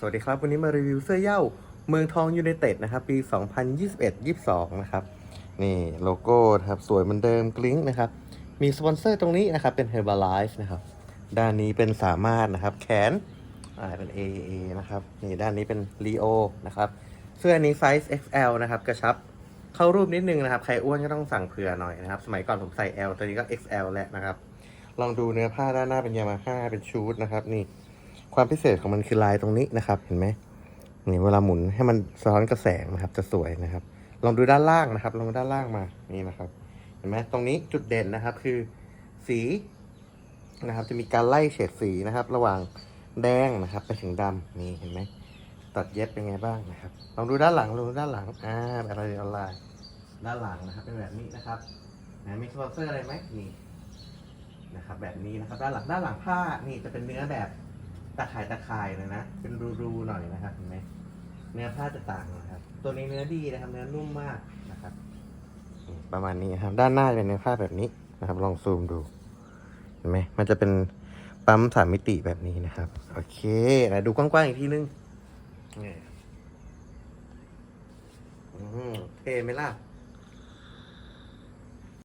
สวัสดีครับ วันนี้มารีวิวเสื้อเย้าเมืองทองยูไนเต็ดนะครับ ปี 2021-22 นะครับ นี่โลโก้ครับสวยเหมือนเดิมกลิ้งนะครับ มีสปอนเซอร์ตรงนี้นะครับ เป็น Herbalife นะครับ ด้านนี้เป็นสามารถนะครับ แขนอ่าเป็น AAA นะครับ นี่ด้านนี้เป็น Leo นะครับ เสื้อนี้ไซส์ XL นะครับ กระชับเข้ารูปนิดนึงนะครับ ใครอ้วนก็ต้องสั่งเผื่อหน่อยนะครับ สมัยก่อนผมใส่ L ตอนนี้ก็ XL แล้วนะครับ ลองดูเนื้อผ้าด้านหน้าเป็นยามาฮ่าเป็นชูดนะครับ นี่ ความพิเศษของมันคือลายตรงนี้นะครับ เห็นไหมนี่เวลาหมุนให้มันสะท้อนกระแสงนะครับ จะสวยนะครับ ลองดูด้านล่างนะครับ ลองดูด้านล่างมานี่นะครับ เห็นไหมตรงนี้จุดเด่นนะครับคือสีนะครับ จะมีการไล่เฉดสีนะครับ ระหว่างแดงนะครับ ไปถึงดำนี่เห็นไหมตัดเย็บเป็นไงบ้างนะครับ ลองดูด้านหลังลองดูด้านหลังอ่าแบบอะไรออนไลน์ด้านหลังนะครับ เป็นแบบนี้นะครับนะมีสปอนเซอร์อะไรไหมนี่นะครับ แบบนี้นะครับ ด้านหลังด้านหลังผ้านี่จะเป็นเนื้อแบบ ตะข่ายตะข่ายเลยนะ เป็นรูๆหน่อยนะครับเห็นไหมเนื้อผ้าจะต่างนะครับ ตัวนี้เนื้อดีนะครับ เนื้อนุ่มมากนะครับ ประมาณนี้ครับ ด้านหน้าจะเป็นเนื้อผ้าแบบนี้นะครับ ลองซูมดู เห็นไหมมันจะเป็นปั๊มสามมิติแบบนี้นะครับ โอเคนะดูกว้างๆอีกทีนึงนี่อืมเท่ไหมล่ะ